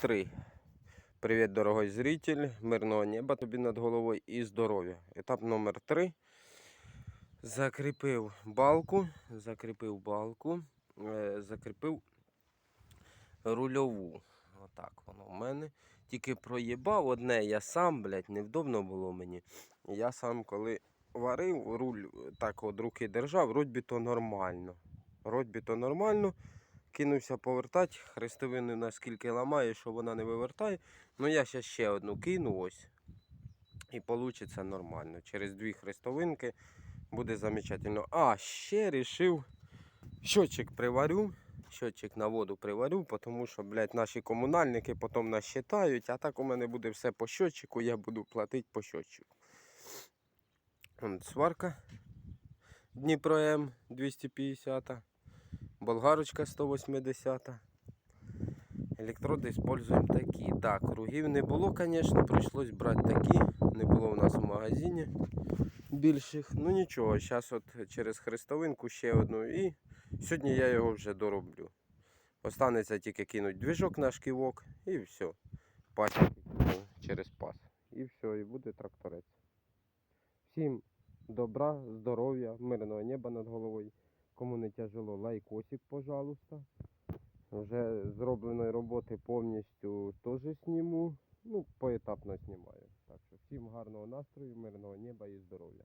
3. Привіт, дорогой зритель, мирного неба тобі над головою і здоров'я. Етап номер 3. Закріпив балку, закріпив балку, е, закріпив рульову. Отак воно в мене. Тільки проїбав одне, я сам, блядь, невдобно було мені. Я сам, коли варив, руль так от руки держав, рудьбі то нормально. Рудьбі то нормально. Кинувся повертати, хрестовини наскільки ламає, що вона не вивертає. Ну я ще ще одну кину ось. І вийде нормально. Через дві хрестовинки буде замечательно. А, ще рішив щотчик приварю. Щотчик на воду приварю, тому що, блядь, наші комунальники потім нас считають, а так у мене буде все по щотчику, я буду платити по щотчику. Сварка Дніпро М 250, болгарочка 180. Електроди використовуємо такі. Так, кругів не було, звісно, прийшлось брати такі. Не було в нас в магазині більших. Ну нічого, зараз от через хрестовинку ще одну і сьогодні я його вже дороблю. Останеться тільки кинуть двіжок на шківок і все. Пасіки через пас. І все, і буде тракторець. Всім добра, здоров'я, мирного неба над головою. Кому не тяжело, лайкосик, пожалуйста. Вже зробленої роботи повністю теж сніму. Ну, поетапно знімаю. Так що всім гарного настрою, мирного неба і здоров'я.